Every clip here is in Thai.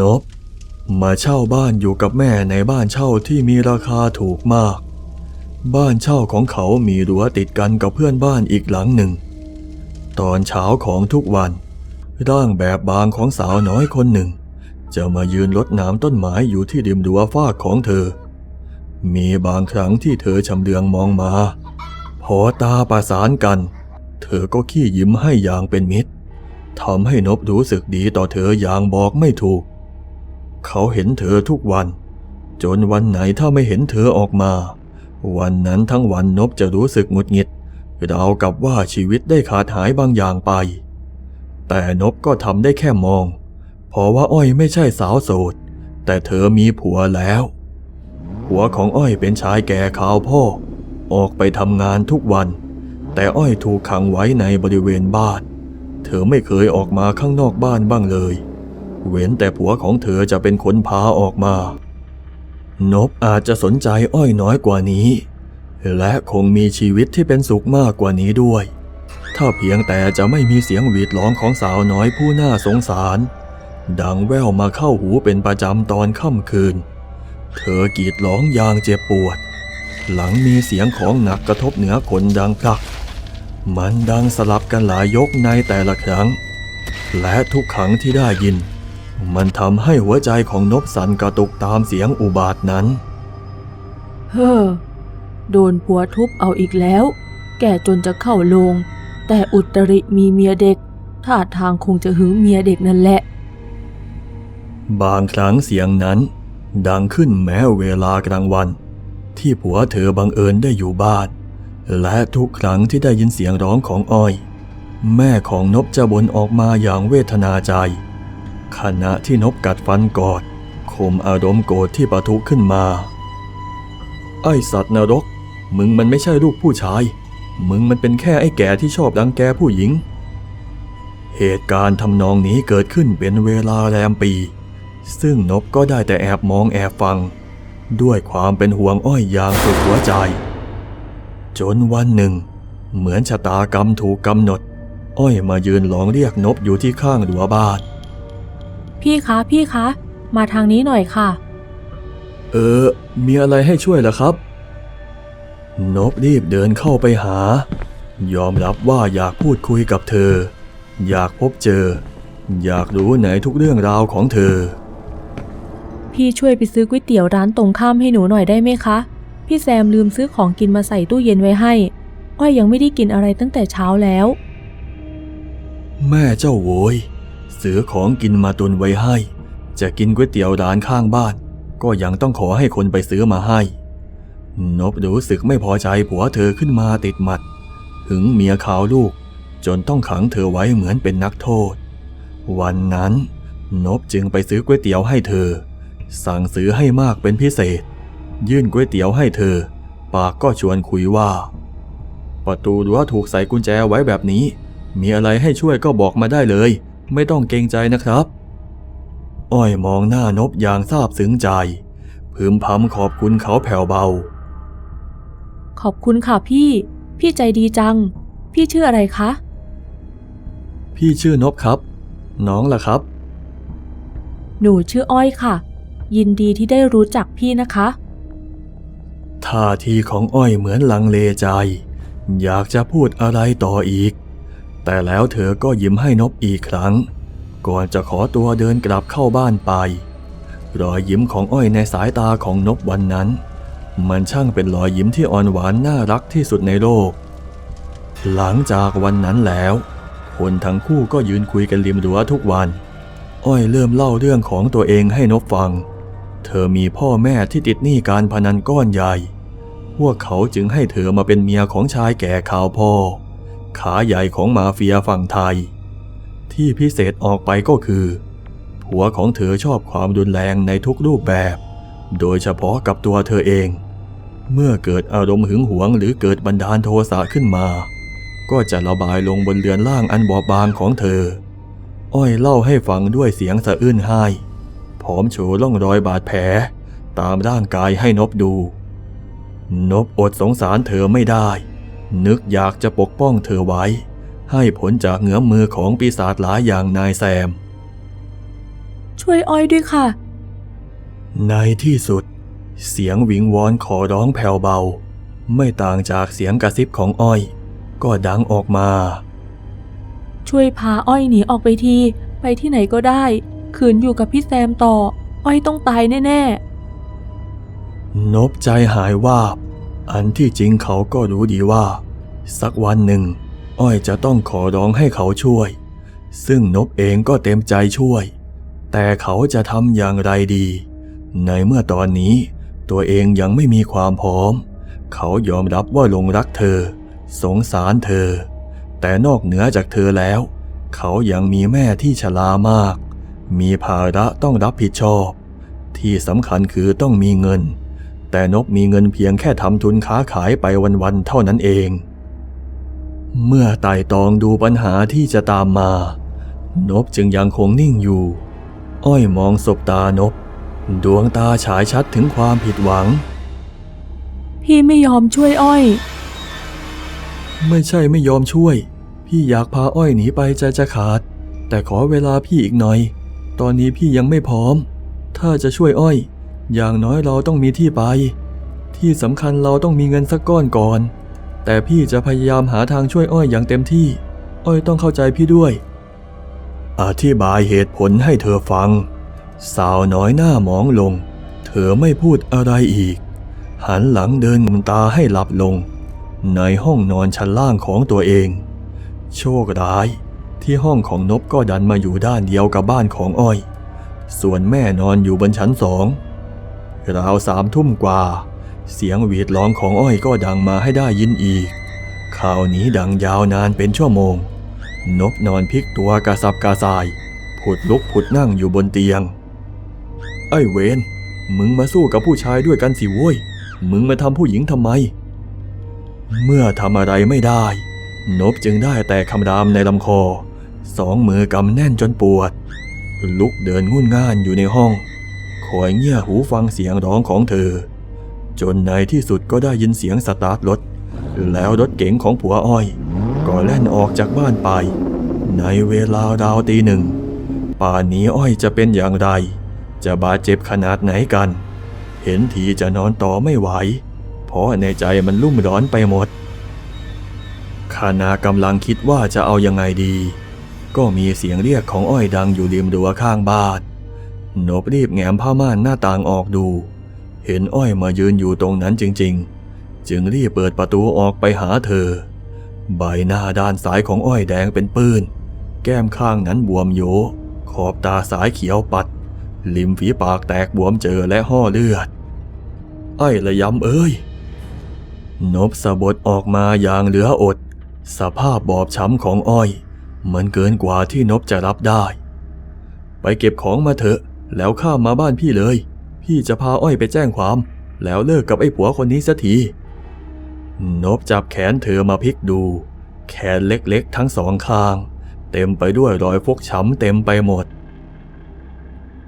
นบ มาเช่าบ้านอยู่กับแม่ในบ้านเช่าที่มีราคาถูกมาก บ้านเช่าของเขามีรั้วติดกันกับเพื่อนบ้านอีกหลังหนึ่ง ตอนเช้าของทุกวัน ร่างแบบบางของสาวน้อยคนหนึ่ง จะมายืนรดน้ำต้นไม้อยู่ที่ริมรั้วฟากของเธอ มีบางครั้งที่เธอชำเลืองมองมาพอตาประสานกัน เธอก็ขี้ยิ้มให้อย่างเป็นมิตรทำให้นบรู้สึกดีต่อเธออย่างบอกไม่ถูก เขาเห็นเธอทุกวัน จนวันไหนถ้าไม่เห็นเธอออกมา วันนั้นทั้งวันนบจะรู้สึกหงุดหงิดรากับว่าชีวิตได้ขาดหายบางอย่างไป แต่นบก็ทำได้แค่มอง เพราะว่าอ้อยไม่ใช่สาวโสด แต่เธอมีผัวแล้วผัวของอ้อยเป็นชายแก่ขาวพ่อ ออกไปทำงานทุกวัน แต่อ้อยถูกขังไว้ในบริเวณบ้าน เธอไม่เคยออกมาข้างนอกบ้านบ้างเลย เว้นแต่ผัวของเธอจะเป็นคนพาออกมา นบอาจจะสนใจอ้อยน้อยกว่านี้ และคงมีชีวิตที่เป็นสุขมากกว่านี้ด้วย ถ้าเพียงแต่จะไม่มีเสียงหวีดร้องของสาวน้อยผู้น่าสงสาร ดังแว่วมาเข้าหูเป็นประจำตอนค่ำคืน เธอกรีดร้องอย่างเจ็บปวด หลังมีเสียงของหนักกระทบเหนือขนดังพลัก มันดังสลับกันหลายยกในแต่ละครั้งและทุกครั้งที่ได้ยิน มันทำให้หัวใจของนบสันกระตุกตามเสียงอุบาทนั้น เฮ้อ โดนผัวทุบเอาอีกแล้ว แก่จนจะเข้าโลง แต่อุตริมีเมียเด็ก ท่าทางคงจะหึงเมียเด็กนั่นแหละ บางครั้งเสียงนั้น ดังขึ้นแม้เวลากลางวัน ที่ผัวเธอบังเอิญได้อยู่บ้าน และทุกครั้งที่ได้ยินเสียงร้องของอ้อย แม่ของนบจะบ่นออกมาอย่างเวทนาใจ ขณะที่นบกัดฟันกอดข่มอารมณ์โกรธที่ปะทุขึ้นมา ไอสัตว์นรก มึงมันไม่ใช่ลูกผู้ชาย มึงมันเป็นแค่ไอ้แก่ที่ชอบรังแกผู้หญิง เหตุการณ์ทำนองนี้เกิดขึ้นเป็นเวลาแรมปี ซึ่งนบก็ได้แต่แอบมองแอบฟัง ด้วยความเป็นห่วงอ้อยอย่างสุดหัวใจ จนวันหนึ่ง เหมือนชะตากรรมถูกกำหนด อ้อยมายืนร้องเรียกนบอยู่ที่ข้างรั้วบ้าน พี่คะพี่คะ มาทางนี้หน่อยค่ะ เออ มีอะไรให้ช่วยล่ะครับ นบรีบเดินเข้าไปหา ยอมรับว่าอยากพูดคุยกับเธอ อยากพบเจอ อยากรู้ไหนทุกเรื่องราวของเธอ พี่ช่วยไปซื้อก๋วยเตี๋ยวร้านตรงข้ามให้หนูหน่อยได้ไหมคะ พี่แซมลืมซื้อของกินมาใส่ตู้เย็นไว้ให้อ้อยยังไม่ได้กินอะไรตั้งแต่เช้าแล้ว แม่เจ้าโวย ซื้อของกินมาตุนไว้ให้ จะกินก๋วยเตี๋ยวร้านข้างบ้าน ก็ยังต้องขอให้คนไปซื้อมาให้ นบรู้สึกไม่พอใจผัวเธอขึ้นมาติดหมัด หึงเมียขาวลูก จนต้องขังเธอไว้เหมือนเป็นนักโทษ วันนั้น นบจึงไปซื้อก๋วยเตี๋ยวให้เธอ สั่งซื้อให้มากเป็นพิเศษ ยื่นก๋วยเตี๋ยวให้เธอ ปากก็ชวนคุยว่า ประตูรั้วถูกใส่กุญแจไว้แบบนี้มีอะไรให้ช่วยก็บอกมาได้เลย ไม่ต้องเกรงใจนะครับ อ้อยมองหน้านบอย่างซาบซึ้งใจ พึมพำขอบคุณเขาแผ่วเบา ขอบคุณค่ะพี่ พี่ใจดีจัง พี่ชื่ออะไรคะ พี่ชื่อนบครับ น้องล่ะครับ หนูชื่ออ้อยค่ะ ยินดีที่ได้รู้จักพี่นะคะท่าทีของอ้อยเหมือนลังเลใจ อยากจะพูดอะไรต่ออีก แต่แล้วเธอก็ยิ้มให้นบอีกครั้ง ก่อนจะขอตัวเดินกลับเข้าบ้านไป รอยยิ้มของอ้อยในสายตาของนบวันนั้น มันช่างเป็นรอยยิ้มที่อ่อนหวานน่ารักที่สุดในโลก หลังจากวันนั้นแล้วคนทั้งคู่ก็ยืนคุยกันริมรั้วทุกวัน อ้อยเริ่มเล่าเรื่องของตัวเองให้นบฟัง เธอมีพ่อแม่ที่ติดหนี้การพนันก้อนใหญ่ พวกเขาจึงให้เธอมาเป็นเมียของชายแก่ข่าวพ่อ ขาใหญ่ของมาเฟียฝั่งไทย ที่พิเศษออกไปก็คือ ผัวของเธอชอบความรุนแรงในทุกรูปแบบ โดยเฉพาะกับตัวเธอเอง เมื่อเกิดอารมณ์หึงหวงหรือเกิดบันดาลโทสะขึ้นมา ก็จะระบายลงบนเรือนร่างอันบอบบางของเธอ อ้อยเล่าให้ฟังด้วยเสียงสะอื้นไห้พร้อมโชว์ร่องรอยบาดแผล ตามร่างกายให้นบดู นบอดสงสารเธอไม่ได้ นึกอยากจะปกป้องเธอไว้ ให้ผลจากเงื้อมมือของปีศาจหลายอย่างนายแซม ช่วยอ้อยด้วยค่ะ ในที่สุด เสียงวิงวอนขอร้องแผ่วเบา ไม่ต่างจากเสียงกระซิบของอ้อย ก็ดังออกมา ช่วยพาอ้อยหนีออกไปที ไปที่ไหนก็ได้ขืนอยู่กับพี่แซมต่อ อ้อยต้องตายแน่นบใจหายวาบ อันที่จริงเขาก็รู้ดีว่า สักวันหนึ่ง อ้อยจะต้องขอร้องให้เขาช่วย ซึ่งนบเองก็เต็มใจช่วย แต่เขาจะทำอย่างไรดี ในเมื่อตอนนี้ตัวเองยังไม่มีความพร้อม เขายอมรับว่าหลงรักเธอ สงสารเธอ แต่นอกเหนือจากเธอแล้ว เขายังมีแม่ที่ชรามาก มีภาระต้องรับผิดชอบ ที่สำคัญคือต้องมีเงิน แต่นกมีเงินเพียงแค่ทำทุนค้าขายไปวันๆเท่านั้นเอง เมื่อไต่ตองดูปัญหาที่จะตามมา นบจึงยังคงนิ่งอยู่ อ้อยมองสบตานบ ดวงตาฉายชัดถึงความผิดหวังๆพี่ไม่ยอมช่วยอ้อย ไม่ใช่ไม่ยอมช่วย พี่อยากพาอ้อยหนีไปใจจะขาด แต่ขอเวลาพี่อีกหน่อย ตอนนี้พี่ยังไม่พร้อม ถ้าจะช่วยอ้อย อย่างน้อยเราต้องมีที่ไป ที่สำคัญเราต้องมีเงินสักก้อนก่อน แต่พี่จะพยายามหาทางช่วยอ้อยอย่างเต็มที่ อ้อยต้องเข้าใจพี่ด้วย อธิบายเหตุผลให้เธอฟัง สาวน้อยหน้ามองลง เธอไม่พูดอะไรอีก หันหลังเดินมุนตาให้หลับลง ในห้องนอนชั้นล่างของตัวเอง โชคร้าย ที่ห้องของนบก็ดันมาอยู่ด้านเดียวกับบ้านของอ้อย ส่วนแม่นอนอยู่บนชั้นสอง ราวสามทุ่มกว่า เสียงหวีดร้องของอ้อยก็ดังมาให้ได้ยินอีกข่าวนี้ดังยาวนานเป็นชั่วโมง นบนอนพลิกตัวกระสับกระส่าย ผุดลุกผุดนั่งอยู่บนเตียง ไอ้เวนมึงมาสู้กับผู้ชายด้วยกันสิโว้ย มึงมาทำผู้หญิงทำไม เมื่อทำอะไรไม่ได้ นบจึงได้แต่คำรามในลำคอ สองมือกำแน่นจนปวด ลุกเดินงุ่นง่านอยู่ในห้อง คอยเงี่ยหูฟังเสียงร้องของเธอ จนในที่สุดก็ได้ยินเสียงสตาร์ทรถ แล้วรถเก๋งของผัวอ้อย ก็แล่นออกจากบ้านไป ในเวลาราวตีหนึ่ง ป่านนี้อ้อยจะเป็นอย่างไร จะบาดเจ็บขนาดไหนกัน เห็นทีจะนอนต่อไม่ไหว เพราะในใจมันลุ่มร้อนไปหมดขณะกำลังคิดว่าจะเอายังไงดี ก็มีเสียงเรียกของอ้อยดังอยู่ริมรั้วข้างบ้าน นบรีบแง้มผ้าม่านหน้าต่างออกดู เห็นอ้อยมายืนอยู่ตรงนั้นจริง ๆ จึงรีบเปิดประตูออกไปหาเธอ ใบหน้าด้านซ้ายของอ้อยแดงเป็นปื้น แก้มข้างนั้นบวมโย ขอบตาซ้ายเขียวปัดริมฝีปากแตกบวมเจอและห่อเลือดไอ้ระยำเอ้ย นบสะบดออกมาอย่างเหลืออด สภาพบอบช้ำของอ้อยมันเกินกว่าที่นบจะรับได้ ไปเก็บของมาเถอะ แล้วข้ามมาบ้านพี่เลย พี่จะพาอ้อยไปแจ้งความ แล้วเลิกกับไอ้ผัวคนนี้สักที นบจับแขนเธอมาพลิกดู แขนเล็กๆทั้งสองข้าง เต็มไปด้วยรอยฟกช้ำเต็มไปหมด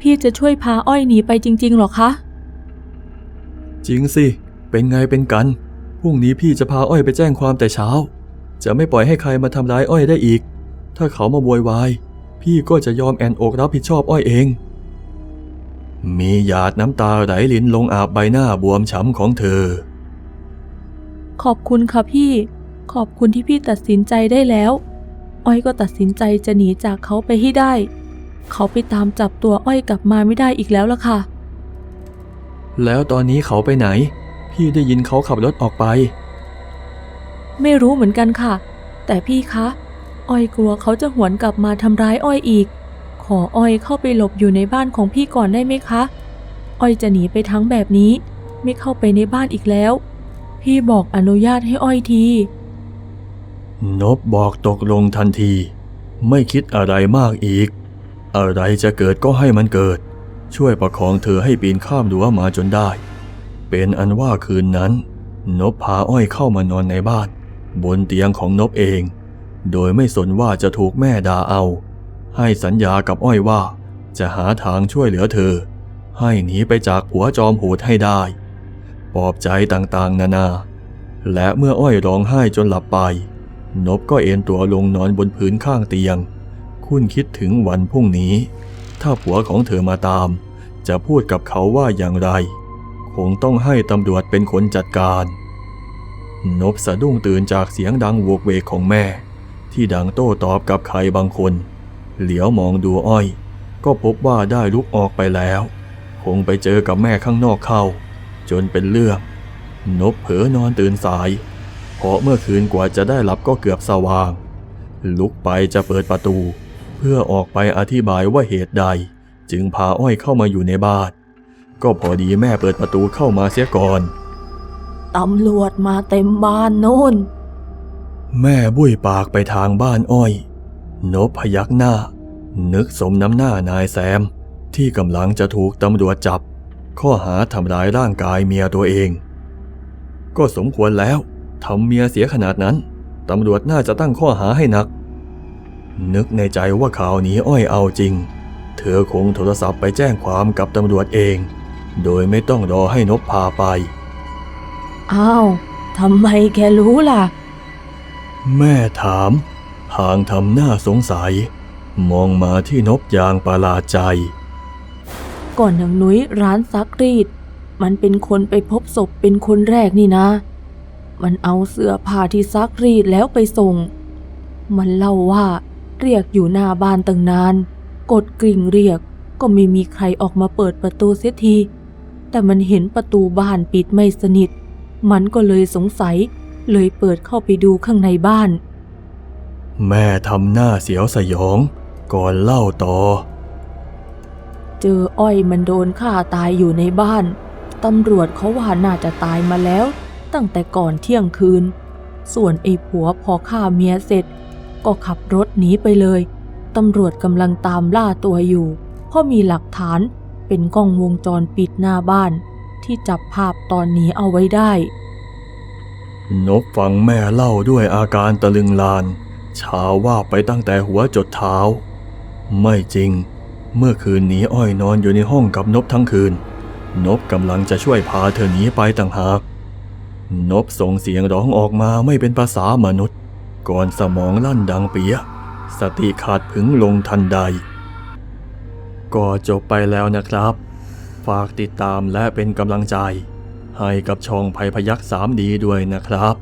พี่จะช่วยพาอ้อยหนีไปจริงๆหรอคะ จริงสิ เป็นไงเป็นกัน พรุ่งนี้พี่จะพาอ้อยไปแจ้งความแต่เช้า จะไม่ปล่อยให้ใครมาทำร้ายอ้อยได้อีก ถ้าเขามาโวยวาย พี่ก็จะยอมแอนอกรับผิดชอบอ้อยเอง มีหยาดน้ำตาไหลลินลงอาบใบหน้าบวมช้ำของเธอ ขอบคุณค่ะพี่ ขอบคุณที่พี่ตัดสินใจได้แล้ว อ้อยก็ตัดสินใจจะหนีจากเขาไปให้ได้ เขาไปตามจับตัวอ้อยกลับมาไม่ได้อีกแล้วล่ะค่ะ แล้วตอนนี้เขาไปไหน พี่ได้ยินเขาขับรถออกไป ไม่รู้เหมือนกันค่ะ แต่พี่คะ อ้อยกลัวเขาจะหวนกลับมาทำร้ายอ้อยอีกข ออ้อยเข้าไปหลบอยู่ในบ้านของพี่ก่อนได้ไหมคะ อ้อยจะหนีไปทั้งแบบนี้ ไม่เข้าไปในบ้านอีกแล้ว พี่บอกอนุญาตให้อ้อยที นบบอกตกลงทันที ไม่คิดอะไรมากอีก อะไรจะเกิดก็ให้มันเกิด ช่วยประคองเธอให้ปีนข้ามรั้วมาจนได้ เป็นอันว่าคืนนั้น นบพาอ้อยเข้ามานอนในบ้าน บนเตียงของนบเอง โดยไม่สนว่าจะถูกแม่ด่าเอา ให้สัญญากับอ้อยว่า จะหาทางช่วยเหลือเธอ ให้หนีไปจากผัวจอมโหดให้ได้ปลอบใจต่างๆ นานา และเมื่ออ้อยร้องไห้จนหลับไป นบก็เอนตัวลงนอนบนพื้นข้างเตียง คุ้นคิดถึงวันพรุ่งนี้ ถ้าผัวของเธอมาตาม จะพูดกับเขาว่าอย่างไร คงต้องให้ตำรวจเป็นคนจัดการ นบสะดุ้งตื่นจากเสียงดังโวกเวกของแม่ ที่ดังโต้ตอบกับใครบางคน เหลียวมองดูอ้อย ก็พบว่าได้ลุกออกไปแล้ว คงไปเจอกับแม่ข้างนอกเข้า จนเป็นเรื่อง นบเผลอนอนตื่นสาย เพราะเมื่อคืนกว่าจะได้หลับก็เกือบสว่าง ลุกไปจะเปิดประตู เพื่อออกไปอธิบายว่าเหตุใด จึงพาอ้อยเข้ามาอยู่ในบ้าน ก็พอดีแม่เปิดประตูเข้ามาเสียก่อนตำรวจมาเต็มบ้านโน่น แม่บุ้ยปากไปทางบ้านอ้อย นบพยักหน้า นึกสมน้ำหน้านายแซม ที่กำลังจะถูกตำรวจจับ ข้อหาทำร้ายร่างกายเมียตัวเอง ก็สมควรแล้วทำเมียเสียขนาดนั้นตำรวจน่าจะตั้งข้อหาให้หนัก นึกในใจว่าข่าวนี้อ้อยเอาจริง เธอคงโทรศัพท์ไปแจ้งความกับตำรวจเอง โดยไม่ต้องรอให้นบพาไป อ้าวทำไมแกรู้ล่ะ แม่ถาม พางทำหน้าสงสัย มองมาที่นบยางประหลาดใจ ก่อนนางนุ้ยร้านซักรีด มันเป็นคนไปพบศพเป็นคนแรกนี่นะ มันเอาเสื้อผ้าที่ซักรีดแล้วไปส่ง มันเล่าว่าเรียกอยู่หน้าบ้านตั้งนาน กดกริ่งเรียกก็ไม่มีใครออกมาเปิดประตูเสียที แต่มันเห็นประตูบ้านปิดไม่สนิท มันก็เลยสงสัย เลยเปิดเข้าไปดูข้างในบ้าน แม่ทำหน้าเสียวสยอง ก่อนเล่าต่อ เจออ้อยมันโดนฆ่าตายอยู่ในบ้าน ตำรวจเขาว่าน่าจะตายมาแล้ว ตั้งแต่ก่อนเที่ยงคืน ส่วนไอ้ผัวพอฆ่าเมียเสร็จ ก็ขับรถหนีไปเลย ตำรวจกำลังตามล่าตัวอยู่ เพราะมีหลักฐานเป็นกล้องวงจรปิดหน้าบ้าน ที่จับภาพตอนหนี้เอาไว้ได้ นบฟังแม่เล่าด้วยอาการตะลึงลาน ชาว่าไปตั้งแต่หัวจดเท้า ไม่จริง เมื่อคืนนี้อ้อยนอนอยู่ในห้องกับนบทั้งคืน นบกำลังจะช่วยพาเธอหนีไปต่างหาก นบส่งเสียงร้องออกมาไม่เป็นภาษามนุษย์ ก่อนสมองลั่นดังเปียสติขาดผึงลงทันใด ก็จบไปแล้วนะครับ ฝากติดตามและเป็นกำลังใจ ให้กับช่องภัยพยักษ์สามดีด้วยนะครับ